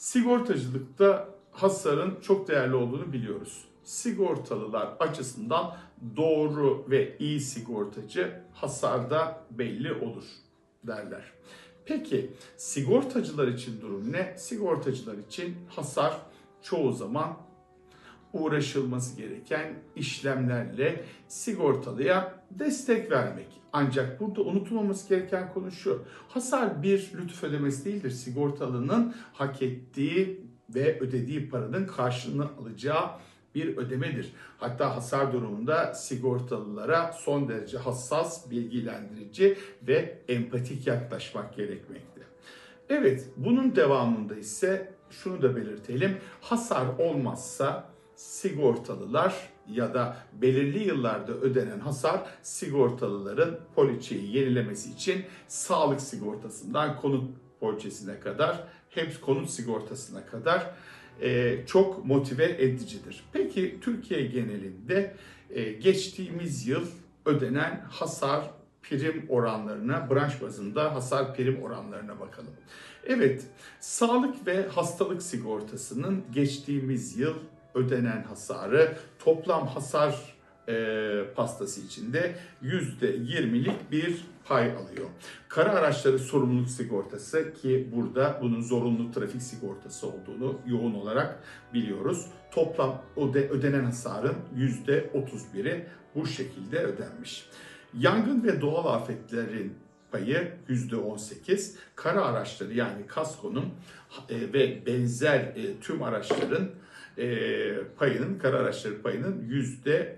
Sigortacılıkta hasarın çok değerli olduğunu biliyoruz. Sigortalılar açısından doğru ve iyi sigortacı hasarda belli olur derler. Peki sigortacılar için durum ne? Sigortacılar için hasar çoğu zaman uğraşılması gereken işlemlerle sigortalıya destek vermek. Ancak burada unutulmaması gereken konu şu. Hasar bir lütuf ödemesi değildir. Sigortalının hak ettiği ve ödediği paranın karşılığını alacağı bir ödemedir. Hatta hasar durumunda sigortalılara son derece hassas, bilgilendirici ve empatik yaklaşmak gerekmekte. Evet, bunun devamında ise şunu da belirtelim. Hasar olmazsa sigortalılar ya da belirli yıllarda ödenen hasar sigortalıların poliçeyi yenilemesi için sağlık sigortasından konut poliçesine kadar hem konut sigortasına kadar e, çok motive edicidir. Peki Türkiye genelinde e, geçtiğimiz yıl ödenen hasar prim oranlarına, branş bazında hasar prim oranlarına bakalım. Evet, sağlık ve hastalık sigortasının geçtiğimiz yıl ödenen hasarı toplam hasar e, pastası içinde %20'lik bir pay alıyor. Kara araçları sorumluluk sigortası ki burada bunun zorunlu trafik sigortası olduğunu yoğun olarak biliyoruz. Toplam öde, ödenen hasarın %31'i bu şekilde ödenmiş. Yangın ve doğal afetlerin payı %18. Kara araçları yani kaskonun e, ve benzer e, tüm araçların e, payının, kara araçları payının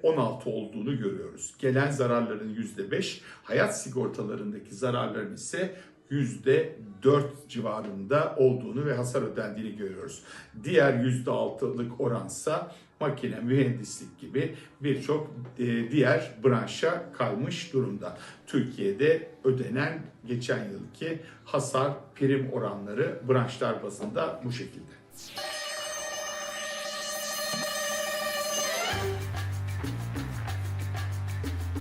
%16 olduğunu görüyoruz. Gelen zararların %5, hayat sigortalarındaki zararların ise %4 civarında olduğunu ve hasar ödendiğini görüyoruz. Diğer %6'lık oransa makine, mühendislik gibi birçok e, diğer branşa kalmış durumda. Türkiye'de ödenen geçen yılki hasar prim oranları branşlar bazında bu şekilde.